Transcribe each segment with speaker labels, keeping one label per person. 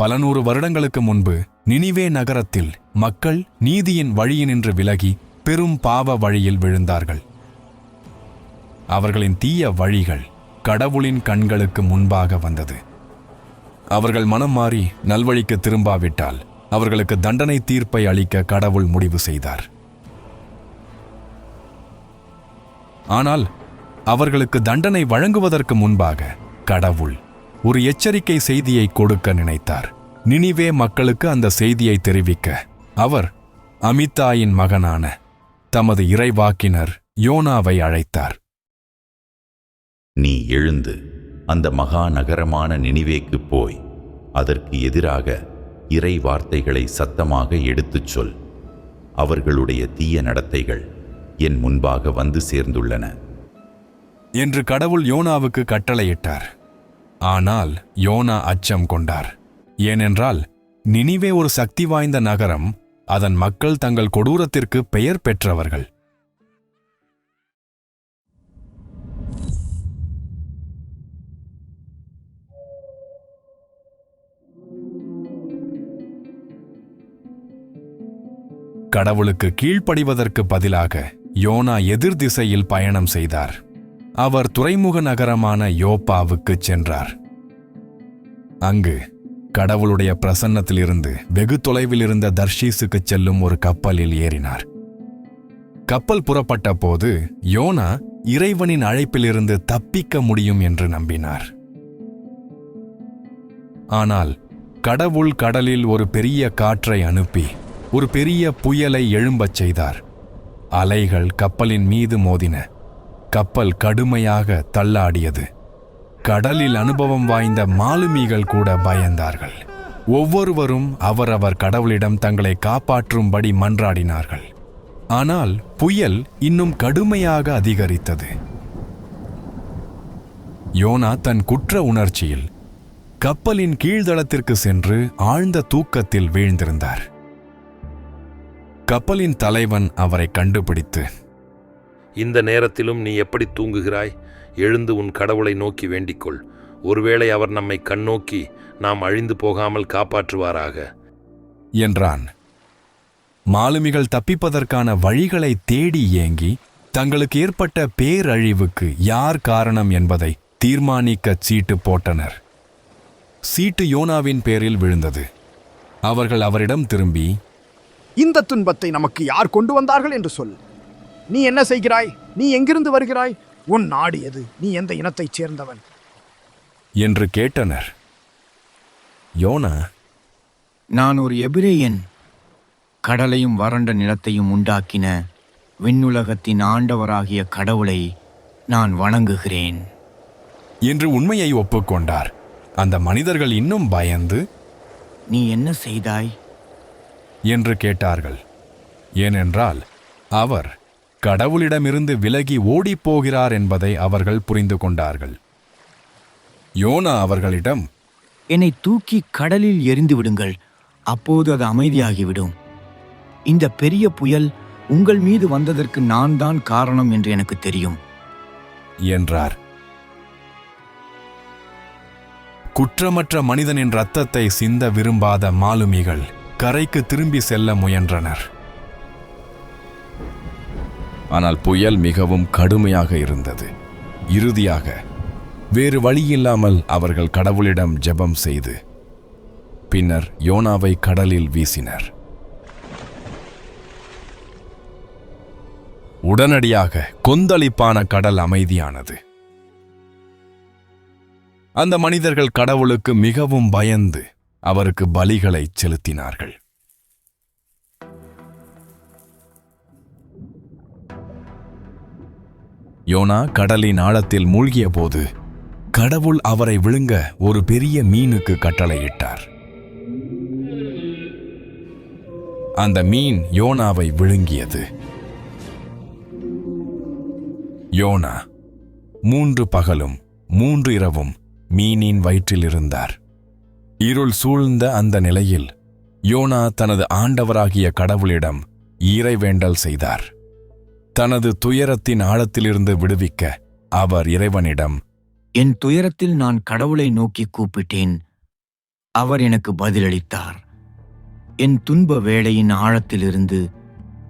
Speaker 1: பல நூறு வருடங்களுக்கு முன்பு நினிவே நகரத்தில் மக்கள் நீதியின் வழியினின்று விலகி பெரும் பாவ வழியில் விழுந்தார்கள். அவர்களின் தீய வழிகள் கடவுளின் கண்களுக்கு முன்பாக வந்தது. அவர்கள் மனம் மாறி நல்வழிக்கு திரும்பாவிட்டால் அவர்களுக்கு தண்டனை தீர்ப்பை அளிக்க கடவுள் முடிவு செய்தார். ஆனால் அவர்களுக்கு தண்டனை வழங்குவதற்கு முன்பாக கடவுள் ஒரு எச்சரிக்கை செய்தியை கொடுக்க நினைத்தார். நினிவே மக்களுக்கு அந்த செய்தியை தெரிவிக்க அவர் அமித்தாயின் மகனான தமது இறைவாக்கினர் யோனாவை அழைத்தார்.
Speaker 2: நீ எழுந்து அந்த மகா நகரமான நினிவேக்குப் போய் அதற்கு எதிராக இறை வார்த்தைகளை சத்தமாக எடுத்துச் சொல். அவர்களுடைய தீய நடத்தைகள் என் முன்பாக வந்து சேர்ந்துள்ளன.
Speaker 1: என்று கடவுள் யோனாவுக்கு கட்டளையிட்டார். ஆனால் யோனா அச்சம் கொண்டார். ஏனென்றால் நினிவே ஒரு சக்தி வாய்ந்த நகரம் அதன் மக்கள் தங்கள் கொடூரத்திற்கு பெயர் பெற்றவர்கள். கடவுளுக்கு கீழ்ப்படிவதற்கு பதிலாக யோனா எதிர் திசையில் பயணம் செய்தார். அவர் துறைமுக நகரமான யோப்பாவுக்குச் சென்றார். அங்கு கடவுளுடைய பிரசன்னத்திலிருந்து வெகு தொலைவில் இருந்த தர்ஷீஸுக்கு செல்லும் ஒரு கப்பலில் ஏறினார். கப்பல் புறப்பட்ட போது யோனா இறைவனின் அழைப்பிலிருந்து தப்பிக்க முடியும் என்று நம்பினார். ஆனால் கடவுள் கடலில் ஒரு பெரிய காற்றை அனுப்பி ஒரு பெரிய புயலை எழும்பச் செய்தார். அலைகள் கப்பலின் மீது மோதின. கப்பல் கடுமையாக தள்ளாடியது. கடலில் அனுபவம் வாய்ந்த மாலுமிகள் கூட பயந்தார்கள். ஒவ்வொருவரும் அவரவர் கடவுளிடம் தங்களை காப்பாற்றும்படி மன்றாடினார்கள். ஆனால் புயல் இன்னும் கடுமையாக அதிகரித்தது. யோனா தன் குற்ற உணர்ச்சியில் கப்பலின் கீழ்தளத்திற்கு சென்று ஆழ்ந்த தூக்கத்தில் வீழ்ந்திருந்தார். கப்பலின் தலைவன் அவரை கண்டுபிடித்து
Speaker 3: இந்த நேரத்திலும் நீ எப்படி தூங்குகிறாய்? எழுந்து உன் கடவுளை நோக்கி வேண்டிக்கொள். ஒருவேளை அவர் நம்மை கண்ணோக்கி நாம் அழிந்து போகாமல் காப்பாற்றுவாராக.
Speaker 1: என்றான். மாலுமிகள் தப்பிப்பதற்கான வழிகளை தேடி ஏங்கி தங்களுக்கு ஏற்பட்ட பேரழிவுக்கு யார் காரணம் என்பதை தீர்மானிக்க சீட்டு போட்டனர். சீட்டு யோனாவின் பேரில் விழுந்தது. அவர்கள் அவரிடம் திரும்பி
Speaker 4: இந்த துன்பத்தை நமக்கு யார் கொண்டு வந்தார்கள் என்று சொல். நீ என்ன செய்கிறாய்? நீ எங்கிருந்து வருகிறாய்? உன் நாடு எது? நீ எந்த இனத்தைச் சேர்ந்தவன்?
Speaker 1: என்று கேட்டனர். யோனா
Speaker 5: நான் ஒரு எபிரேயன். கடலையும் வறண்ட நிலத்தையும் உண்டாக்கின விண்ணுலகத்தின் ஆண்டவராகிய கடவுளை நான் வணங்குகிறேன்.
Speaker 1: என்று உண்மையை ஒப்புக்கொண்டார். அந்த மனிதர்கள் இன்னும் பயந்து
Speaker 5: நீ என்ன செய்தாய்?
Speaker 1: என்று கேட்டார்கள். ஏனென்றால் அவர் கடவுளிடமிருந்து விலகி ஓடிப்போகிறார் என்பதை அவர்கள் புரிந்து கொண்டார்கள். யோனா அவர்களிடம்
Speaker 5: என்னை தூக்கி கடலில் எறிந்து விடுங்கள் அப்போது அது அமைதியாகிவிடும். இந்த பெரிய புயல் உங்கள் மீது வந்ததற்கு நான் தான் காரணம் என்று எனக்கு தெரியும்.
Speaker 1: என்றார். குற்றமற்ற மனிதனின் இரத்தத்தை சிந்த விரும்பாத மாலுமிகள் கரைக்கு திரும்பி செல்ல முயன்றனர். ஆனால் புயல் மிகவும் கடுமையாக இருந்தது. இறுதியாக வேறு வழியில்லாமல் அவர்கள் கடவுளிடம் ஜெபம் செய்து பின்னர் யோனாவை கடலில் வீசினர். உடனடியாக கொந்தளிப்பான கடல் அமைதியானது. அந்த மனிதர்கள் கடவுளுக்கு மிகவும் பயந்து அவருக்கு பலிகளை செலுத்தினார்கள். யோனா கடலின் ஆழத்தில் மூழ்கிய போது கடவுள் அவரை விழுங்க ஒரு பெரிய மீனுக்கு கட்டளையிட்டார். அந்த மீன் யோனாவை விழுங்கியது. யோனா மூன்று பகலும் மூன்று இரவும் மீனின் வயிற்றில் இருந்தார். இருள் சூழ்ந்த அந்த நிலையில் யோனா தனது ஆண்டவராகிய கடவுளிடம் இறைவேண்டல் செய்தார். தனது துயரத்தின் ஆழத்திலிருந்து விடுவிக்க அவர் இறைவனிடம்
Speaker 5: என் துயரத்தில் நான் கடவுளை நோக்கி கூப்பிட்டேன். அவர் எனக்கு பதிலளித்தார். என் துன்ப வேளையின் ஆழத்திலிருந்து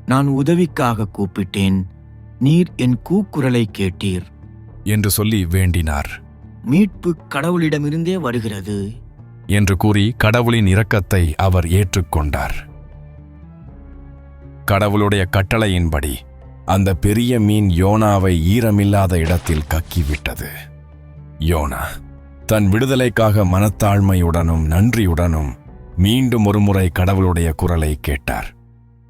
Speaker 5: நான் உதவிக்காக கூப்பிட்டேன். நீர் என் கூக்குரலை கேட்டீர்.
Speaker 1: என்று சொல்லி வேண்டினார்.
Speaker 5: மீட்பு கடவுளிடமிருந்தே வருகிறது.
Speaker 1: என்று கூறி கடவுளின் இரக்கத்தை அவர் ஏற்றுக்கொண்டார். கடவுளுடைய கட்டளையின்படி அந்த பெரிய மீன் யோனாவை ஈரமில்லாத இடத்தில் கக்கிவிட்டது. யோனா தன் விடுதலைக்காக மனத்தாழ்மையுடனும் நன்றியுடனும் மீண்டும் ஒருமுறை கடவுளுடைய குரலை கேட்டார்.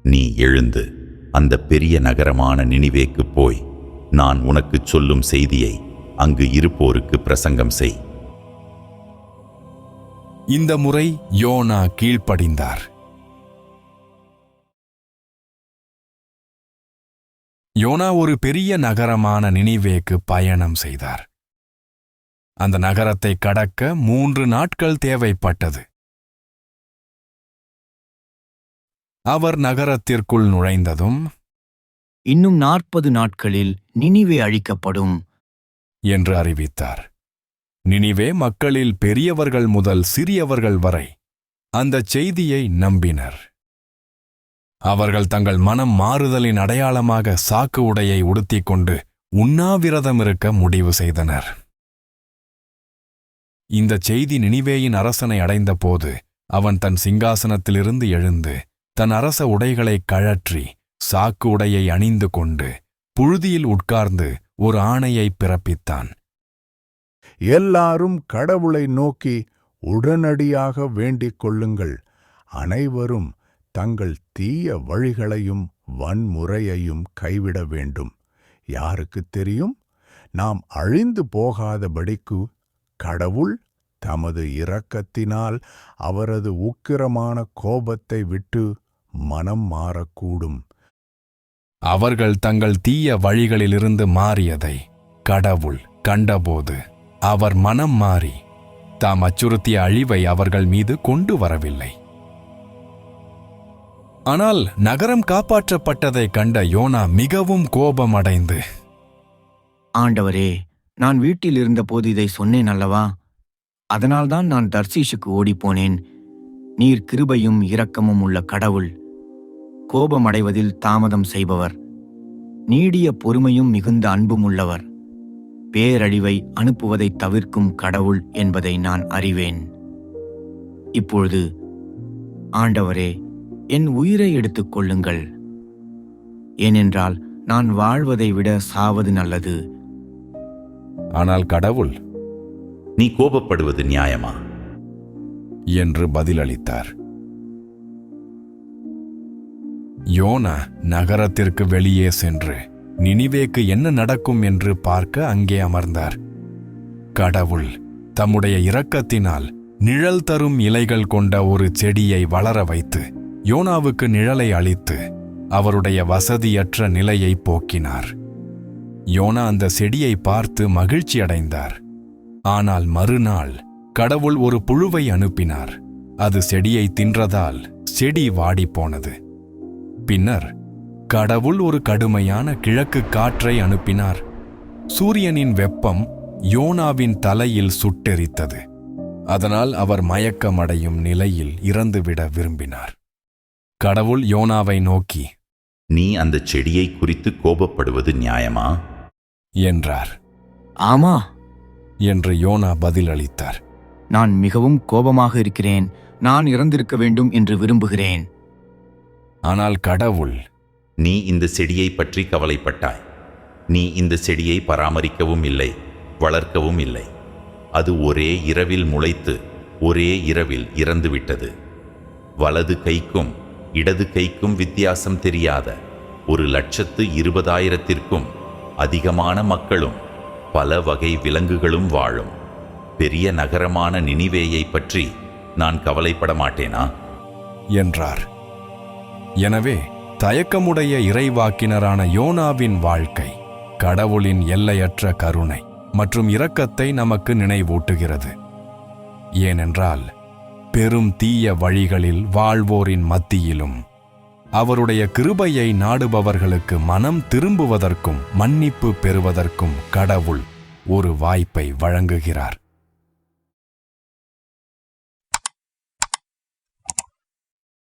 Speaker 2: நீ எழுந்து அந்த பெரிய நகரமான நினிவேக்குப் போய் நான் உனக்குச் சொல்லும் செய்தியை அங்கு இருப்போருக்கு பிரசங்கம் செய்.
Speaker 1: இந்த முறை யோனா கீழ்ப்படிந்தார். யோனா ஒரு பெரிய நகரமான நினிவேக்கு பயணம் செய்தார். அந்த நகரத்தை கடக்க மூன்று நாட்கள் தேவைப்பட்டது. அவர் நகரத்திற்குள் நுழைந்ததும்
Speaker 5: இன்னும் நாற்பது நாட்களில் நினிவே அழிக்கப்படும்
Speaker 1: என்று அறிவித்தார். நினிவே மக்களில் பெரியவர்கள் முதல் சிறியவர்கள் வரை அந்தச் செய்தியை நம்பினர். அவர்கள் தங்கள் மனம் மாறுதலின் அடையாளமாக சாக்கு உடையை உடுத்திக் கொண்டு உண்ணாவிரதம் இருக்க முடிவு செய்தனர். இந்தச் செய்தி நினிவேயின் அரசனை அடைந்தபோது அவன் தன் சிங்காசனத்திலிருந்து எழுந்து தன் அரச உடைகளை கழற்றி சாக்கு உடையை அணிந்து கொண்டு புழுதியில் உட்கார்ந்து ஒரு ஆணையை பிறப்பித்தான்.
Speaker 6: எல்லாரும் கடவுளை நோக்கி உடனடியாக வேண்டிக் கொள்ளுங்கள். அனைவரும் தங்கள் தீய வழிகளையும் வன்முறையையும் கைவிட வேண்டும். யாருக்குத் தெரியும்? நாம் அழிந்து போகாதபடிக்கு கடவுள் தமது இரக்கத்தினால் அவரது உக்கிரமான கோபத்தை விட்டு மனம் மாறக்கூடும்.
Speaker 1: அவர்கள் தங்கள் தீய வழிகளிலிருந்து மாறியதை கடவுள் கண்டபோது அவர் மனம் மாறி தாம் அச்சுறுத்திய அழிவை அவர்கள் மீது கொண்டு வரவில்லை. ஆனால் நகரம் காப்பாற்றப்பட்டதைக் கண்ட யோனா மிகவும் கோபமடைந்து
Speaker 5: ஆண்டவரே நான் வீட்டில் இருந்தபோது இதை சொன்னேன் அல்லவா? அதனால்தான் நான் தர்சீஷுக்கு ஓடிப்போனேன். நீர் கிருபையும் இரக்கமும் உள்ள கடவுள். கோபமடைவதில் தாமதம் செய்பவர். நீடிய பொறுமையும் மிகுந்த அன்பும் உள்ளவர். பேரழிவை அனுப்புவதை தவிர்க்கும் கடவுள் என்பதை நான் அறிவேன். இப்பொழுது ஆண்டவரே என் உயிரை எடுத்துக் கொள்ளுங்கள் ஏனென்றால் நான் வாழ்வதை விட சாவது நல்லது.
Speaker 1: ஆனால் கடவுள்
Speaker 2: நீ கோபப்படுவது நியாயமா?
Speaker 1: என்று பதிலளித்தார். யோனா நகரத்திற்கு வெளியே சென்று நினிவேக்கு என்ன நடக்கும் என்று பார்க்க அங்கே அமர்ந்தார். கடவுள் தம்முடைய இரக்கத்தினால் நிழல் தரும் இலைகள் கொண்ட ஒரு செடியை வளர வைத்து யோனாவுக்கு நிழலை அளித்து அவருடைய வசதியற்ற நிலையை போக்கினார். யோனா அந்த செடியை பார்த்து மகிழ்ச்சி அடைந்தார். ஆனால் மறுநாள் கடவுள் ஒரு புழுவை அனுப்பினார். அது செடியை தின்றதால் செடி வாடிப்போனது. பின்னர் கடவுள் ஒரு கடுமையான கிழக்கு காற்றை அனுப்பினார். சூரியனின் வெப்பம் யோனாவின் தலையில் சுட்டெரித்தது. அதனால் அவர் மயக்கமடையும் நிலையில் இறந்துவிட விரும்பினார். கடவுள் யோனாவை நோக்கி
Speaker 2: நீ அந்த செடியை குறித்து கோபப்படுவது நியாயமா?
Speaker 1: என்றார்.
Speaker 5: ஆமா
Speaker 1: என்று யோனா பதிலளித்தார்.
Speaker 5: நான் மிகவும் கோபமாக இருக்கிறேன். நான் இறந்திருக்க வேண்டும் என்று விரும்புகிறேன்.
Speaker 1: ஆனால் கடவுள்
Speaker 2: நீ இந்த செடியை பற்றி கவலைப்பட்டாய். நீ இந்த செடியை பராமரிக்கவும் இல்லை வளர்க்கவும் இல்லை. அது ஒரே இரவில் முளைத்து ஒரே இரவில் இறந்துவிட்டது. வலது கைக்கும் இடது கைக்கும் வித்தியாசம் தெரியாத ஒரு லட்சத்து இருபதாயிரத்திற்கும் அதிகமான மக்களும் பல வகை விலங்குகளும் வாழும். பெரிய நகரமான நினிவேயை பற்றி நான் கவலைப்பட மாட்டேனா?
Speaker 1: என்றார். எனவே தயக்கமுடைய இறைவாக்கினரான யோனாவின் வாழ்க்கை கடவுளின் எல்லையற்ற கருணை மற்றும் இரக்கத்தை நமக்கு நினைவூட்டுகிறது. ஏனென்றால் பெரும் தீய வழிகளில் வாழ்வோரின் மத்தியிலும். அவருடைய கிருபையை நாடுபவர்களுக்கு மனம் திரும்புவதற்கும் மன்னிப்பு பெறுவதற்கும் கடவுள் ஒரு வாய்ப்பை வழங்குகிறார்.